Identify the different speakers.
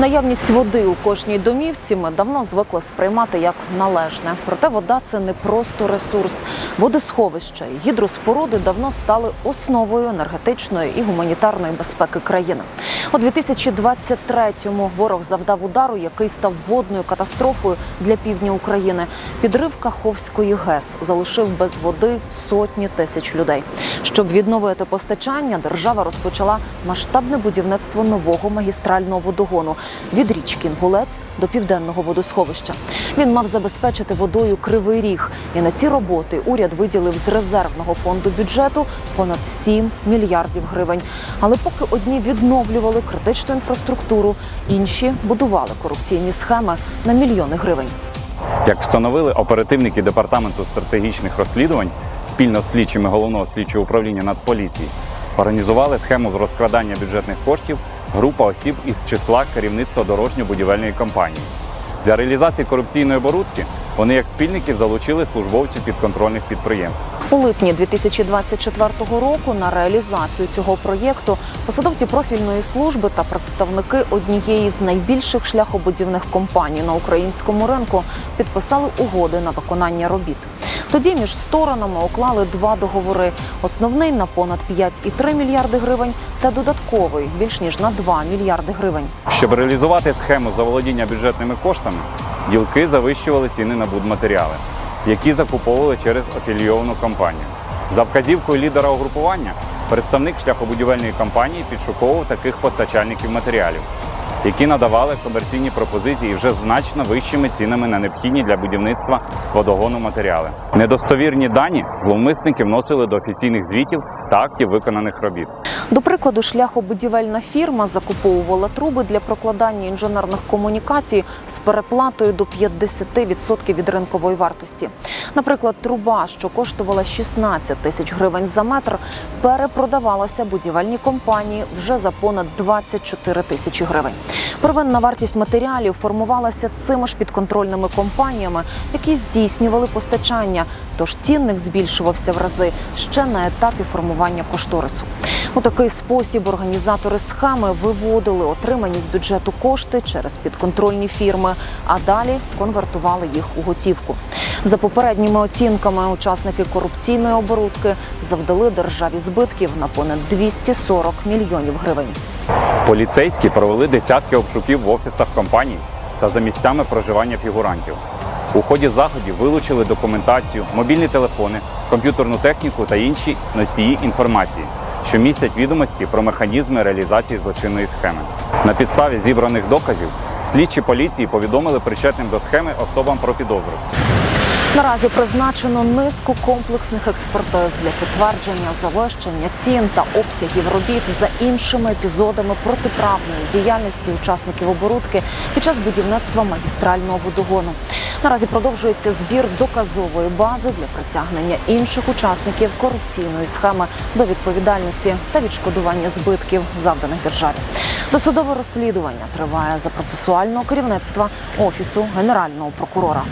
Speaker 1: Наявність води у кожній домівці ми давно звикли сприймати як належне. Проте вода це не просто ресурс. Водосховища і гідроспоруди давно стали основою енергетичної і гуманітарної безпеки країни. У 2023-му ворог завдав удару, який став водною катастрофою для півдня України. Підрив Каховської ГЕС залишив без води сотні тисяч людей. Щоб відновити постачання, держава розпочала масштабне будівництво нового магістрального водогону від річки Інгулець до південного водосховища. Він мав забезпечити водою кривий ріг. І на ці роботи уряд виділив з резервного фонду бюджету понад 7 мільярдів гривень. Але поки одні відновлювали критичну інфраструктуру, інші будували корупційні схеми на мільйони гривень.
Speaker 2: Як встановили оперативники департаменту стратегічних розслідувань спільно з слідчими головного слідчого управління Нацполіції, організували схему з розкрадання бюджетних коштів група осіб із числа керівництва дорожньо-будівельної компанії. Для реалізації корупційної оборудки вони як спільників залучили службовців підконтрольних підприємств.
Speaker 1: У липні 2024 року на реалізацію цього проєкту посадовці профільної служби та представники однієї з найбільших шляхобудівних компаній на українському ринку підписали угоди на виконання робіт. Тоді між сторонами уклали два договори: основний на понад 5,3 мільярди гривень та додатковий більш ніж на 2 мільярди гривень.
Speaker 2: Щоб реалізувати схему заволодіння бюджетними коштами, ділки завищували ціни на будматеріали, які закуповували через афілійовану компанію. За вказівкою лідера угрупування, представник шляхобудівельної компанії підшуковував таких постачальників матеріалів, які надавали комерційні пропозиції вже значно вищими цінами на необхідні для будівництва водогону матеріали. Недостовірні дані зловмисники вносили до офіційних звітів та актів виконаних робіт.
Speaker 1: До прикладу, шляхобудівельна фірма закуповувала труби для прокладання інженерних комунікацій з переплатою до 50% від ринкової вартості. Наприклад, труба, що коштувала 16 тисяч гривень за метр, перепродавалася будівельній компанії вже за понад 24 тисячі гривень. Первинна вартість матеріалів формувалася цими ж підконтрольними компаніями, які здійснювали постачання. Тож цінник збільшувався в рази ще на етапі формування кошторису. У такий спосіб організатори схеми виводили отримані з бюджету кошти через підконтрольні фірми, а далі конвертували їх у готівку. За попередніми оцінками, учасники корупційної оборудки завдали державі збитків на понад 240 мільйонів гривень.
Speaker 2: Поліцейські провели десятки обшуків в офісах компаній та за місцями проживання фігурантів. У ході заходів вилучили документацію, мобільні телефони, комп'ютерну техніку та інші носії інформації, що містять відомості про механізми реалізації злочинної схеми. На підставі зібраних доказів слідчі поліції повідомили причетним до схеми особам про підозру.
Speaker 1: Наразі призначено низку комплексних експертиз для підтвердження завищення цін та обсягів робіт за іншими епізодами протиправної діяльності учасників оборудки під час будівництва магістрального водогону. Наразі продовжується збір доказової бази для притягнення інших учасників корупційної схеми до відповідальності та відшкодування збитків, завданих державі. Досудове розслідування триває за процесуального керівництва офісу генерального прокурора.